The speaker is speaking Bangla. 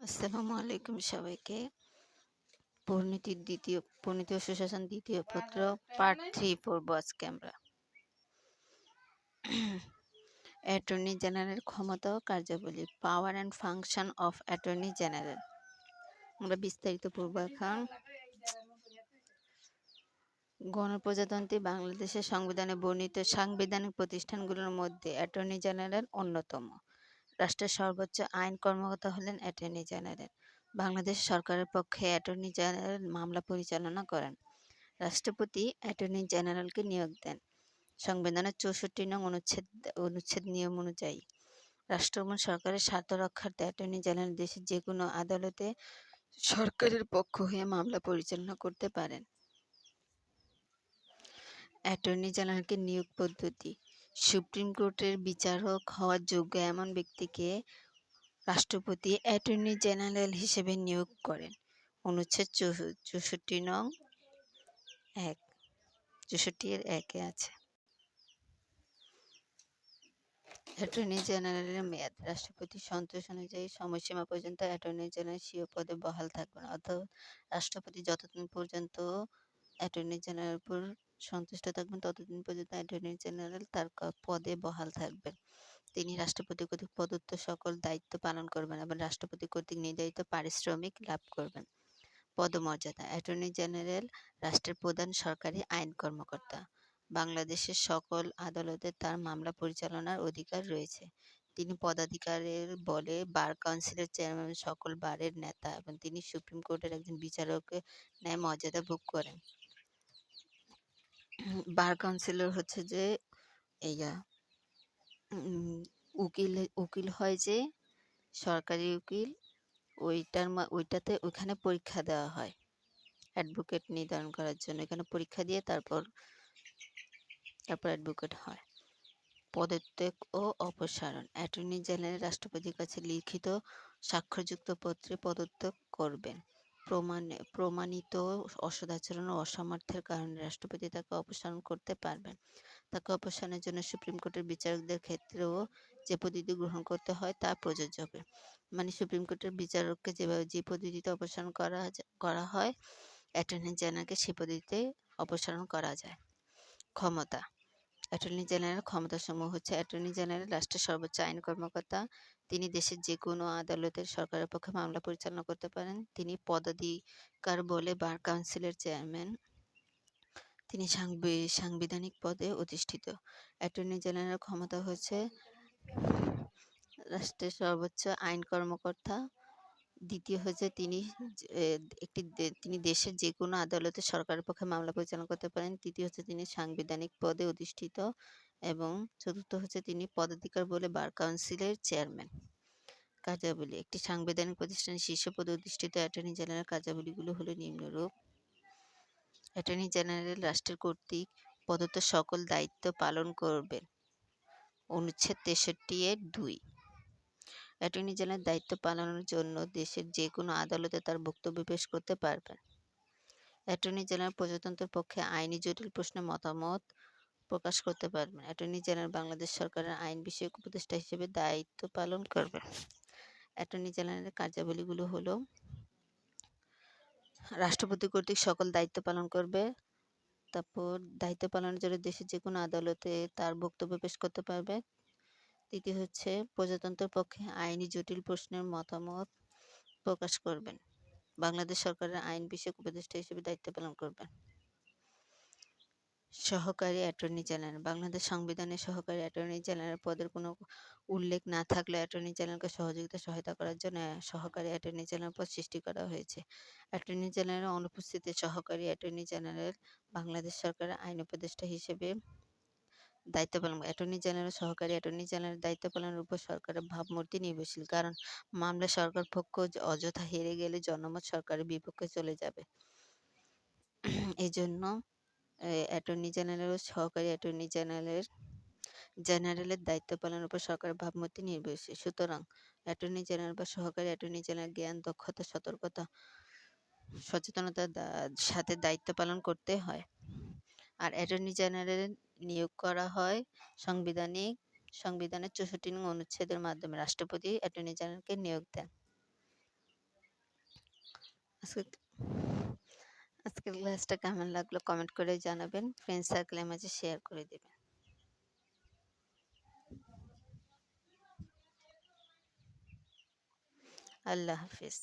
আসসালামু আলাইকুম সবাইকে। পরিণতির দ্বিতীয়, পরিণতি ও সুশাসন দ্বিতীয় পত্র পার্ট থ্রি ফোর বস ক্যামেরা অ্যাটর্নি জেনারেল ক্ষমতা ও কার্যাবলী power and function of attorney general আমরা বিস্তারিত পূর্ব এখন। গণপ্রজাতন্ত্রী বাংলাদেশের সংবিধানে বর্ণিত সাংবিধানিক প্রতিষ্ঠানগুলোর মধ্যে অ্যাটর্নি জেনারেল অন্যতম। রাষ্ট্রের সর্বোচ্চ আইন কর্মকর্তা হলেন অ্যাটর্নি জেনারেল। বাংলাদেশ সরকারের পক্ষে অ্যাটর্নি জেনারেল মামলা পরিচালনা করেন। রাষ্ট্রপতি অ্যাটর্নি জেনারেলকে নিয়োগ দেন। সংবিধানের চৌষট্টি নং অনুচ্ছেদ অনুচ্ছেদ নিয়ম অনুযায়ী রাষ্ট্রভবন সরকারের স্বার্থ রক্ষার্থে অ্যাটর্নি জেনারেল দেশের যে কোনো আদালতে সরকারের পক্ষ হয়ে মামলা পরিচালনা করতে পারেন। অ্যাটর্নি জেনারেলকে নিয়োগ পদ্ধতি সুপ্রিম কোর্টের বিচারক হওয়ার যোগ্য এমন ব্যক্তিকে রাষ্ট্রপতি অ্যাটর্নি জেনারেল হিসেবে নিয়োগ করেন। অনুচ্ছেদ চৌষট্টি নং এক, চৌষট্টি এর একে আছে। অ্যাটর্নি জেনারেলের মেয়াদ, রাষ্ট্রপতি সন্তোষ অনুযায়ী সময়সীমা পর্যন্ত অ্যাটর্নি জেনারেল স্বীয় পদে বহাল থাকবেন, অর্থাৎ রাষ্ট্রপতি যতদিন পর্যন্ত অ্যাটর্নি জেনারেল সন্তুষ্ট থাকবেন ততদিন পর্যন্ত অ্যাটর্নি জেনারেল তার পদে বহাল থাকবেন। তিনি রাষ্ট্রপতি কর্তৃক প্রদত্ত সকল দায়িত্ব পালন করবেন এবং রাষ্ট্রপতি কর্তৃক নির্ধারিত পারিশ্রমিক লাভ করবেন। পদমর্যাদা, অ্যাটর্নি জেনারেল, রাষ্ট্রের প্রধান সরকারি আইন কর্মকর্তা। বাংলাদেশের সকল আদালতে তার মামলা পরিচালনার অধিকার রয়েছে। তিনি পদাধিকারের বলে বার কাউন্সিলের চেয়ারম্যান, সকল বারের নেতা এবং তিনি সুপ্রিম কোর্টের একজন বিচারকের ন্যায় মর্যাদা ভোগ করেন। বার কাউন্সিলর হচ্ছে যে, এইয়া উকিল উকিল হয় যে, সরকারি উকিল, ওইটার ওইটাতে ওইখানে পরীক্ষা দেওয়া হয়। অ্যাডভোকেট নির্ধারণ করার জন্য। এখানে পরীক্ষা দিয়ে তারপর তারপর অ্যাডভোকেট হয়। পদত্যাগ ও অপসারণ। অ্যাটর্নি জেনারেল রাষ্ট্রপতির কাছে লিখিত স্বাক্ষরযুক্ত পত্রে পদত্যাগ করবেন। প্রমাণে, প্রমাণিত অসদাচরণ ও অসামর্থ্যের কারণে রাষ্ট্রপতি তাকে অপসারণ করতে পারবেন। তাকে অপসারণের জন্য সুপ্রিম কোর্টের বিচারকদের ক্ষেত্রেও যে পদ্ধতি গ্রহণ করতে হয় তা প্রযোজ্য হবে মানে সুপ্রিম কোর্টের বিচারককে যেভাবে, যে পদ্ধতিতে অপসারণ করা করা হয়, অ্যাটর্নি জেনারেলকে সে পদ্ধতিতে অপসারণ করা যায়। ক্ষমতা অ্যাটর্নি জেনারেল ক্ষমতাসমূহ হচ্ছে অ্যাটর্নি জেনারেল, রাষ্ট্রের সর্বোচ্চ আইন কর্মকর্তা। তিনি দেশের যে কোনো আদালতের সরকারের পক্ষে মামলা পরিচালনা করতে পারেন। তিনি পদাধিকার বলে বার কাউন্সিলের চেয়ারম্যান। তিনি সাংবিধানিক পদে অধিষ্ঠিত। অ্যাটর্নি জেনারেল ক্ষমতা হচ্ছে রাষ্ট্রের সর্বোচ্চ আইন কর্মকর্তা। দ্বিতীয় হচ্ছে তিনি একটি তিনি দেশের যে কোনো আদালতে সরকারের পক্ষে মামলা পরিচালনা করতে পারেন। তৃতীয় হচ্ছে তিনি সাংবিধানিক পদে অধিষ্ঠিত এবং চতুর্থ হচ্ছে তিনি পদাধিকার বলে বার কাউন্সিলের চেয়ারম্যান। কার্যাবলী, একটি সাংবিধানিক প্রতিষ্ঠানের শীর্ষ পদে অধিষ্ঠিত অ্যাটর্নি জেনারেল কার্যাবলীগুলো হলো নিম্নরূপ। অ্যাটর্নি জেনারেল রাষ্ট্রের কর্তৃক প্রদত্ত সকল দায়িত্ব পালন করবেন। অনুচ্ছেদ তেষট্টি এর দুই। অ্যাটর্নি জেনারেল দায়িত্ব পালনের জন্য দেশের যে কোনো আদালতে তার বক্তব্য পেশ করতে পারবেন। অ্যাটর্নি জেনারেল প্রজাতন্ত্রের পক্ষে আইনি জটিল প্রশ্নে মতামত প্রকাশ করতে পারবেন। অ্যাটর্নি জেনারেল বাংলাদেশ সরকারের আইন বিষয়ক উপদেষ্টা হিসেবে দায়িত্ব পালন করবেন। অ্যাটর্নি জেনারেলের কার্যাবলীগুলো হলো, রাষ্ট্রপতি কর্তৃক সকল দায়িত্ব পালন করবে, তারপর দায়িত্ব পালনের জন্য দেশের যে কোনো আদালতে তার বক্তব্য পেশ করতে পারবে তৃতীয় হচ্ছে। প্রজাতন্ত্রের পক্ষে আইনি জটিল প্রশ্নের মতামত প্রকাশ করবেন। বাংলাদেশ সরকারের আইন বিষয়ক উপদেষ্টা হিসেবে দায়িত্ব পালন করবেন। সহকারী অ্যাটর্নি জেনারেল, বাংলাদেশ সংবিধানে সহকারী অ্যাটর্নি জেনারেল পদের কোনো উল্লেখ না থাকলে অ্যাটর্নি জেনারেলকে সহযোগিতা, সহায়তা করার জন্য সহকারী অ্যাটর্নি জেনারেল পদ সৃষ্টি করা হয়েছে। অ্যাটর্নি জেনারেল অনুপস্থিতিতে সহকারী অ্যাটর্নি জেনারেল বাংলাদেশ সরকারের আইন উপদেষ্টা হিসেবে দায়িত্ব পালন অ্যাটর্নি জেনারেল সহকারী, অ্যাটর্নি জেনারেল দায়িত্ব পালনের উপর সরকারের ভাবমূর্তি নির্ভরশীল। কারণ মামলা সরকার পক্ষ অযথা হেরে গেলে জনমত সরকারের বিপক্ষে চলে যাবে। এই জন্য অ্যাটর্নি জেনারেল ও সহকারী, অ্যাটর্নি জেনারেলের জেনারেলের দায়িত্ব পালনের উপর সরকারের ভাবমূর্তি নির্ভরশীল। সুতরাং, অ্যাটর্নি জেনারেল বা সহকারী, অ্যাটর্নি জেনারেল জ্ঞান, দক্ষতা, সতর্কতা, সচেতনতার সাথে দায়িত্ব পালন করতে হয়। আর অ্যাটর্নি জেনারেল নিয়োগ করা হয়। সাংবিধানিক, সংবিধানের চৌষট্টি নং অনুচ্ছেদের মাধ্যমে রাষ্ট্রপতি অ্যাটর্নি জেনারেলকে নিয়োগ দেন। আজকের ক্লাসটা কেমন লাগল কমেন্ট করে জানাবেন। ফ্রেন্ড সার্কেলের মাঝে শেয়ার করে দেবেন। আল্লাহ হাফিজ।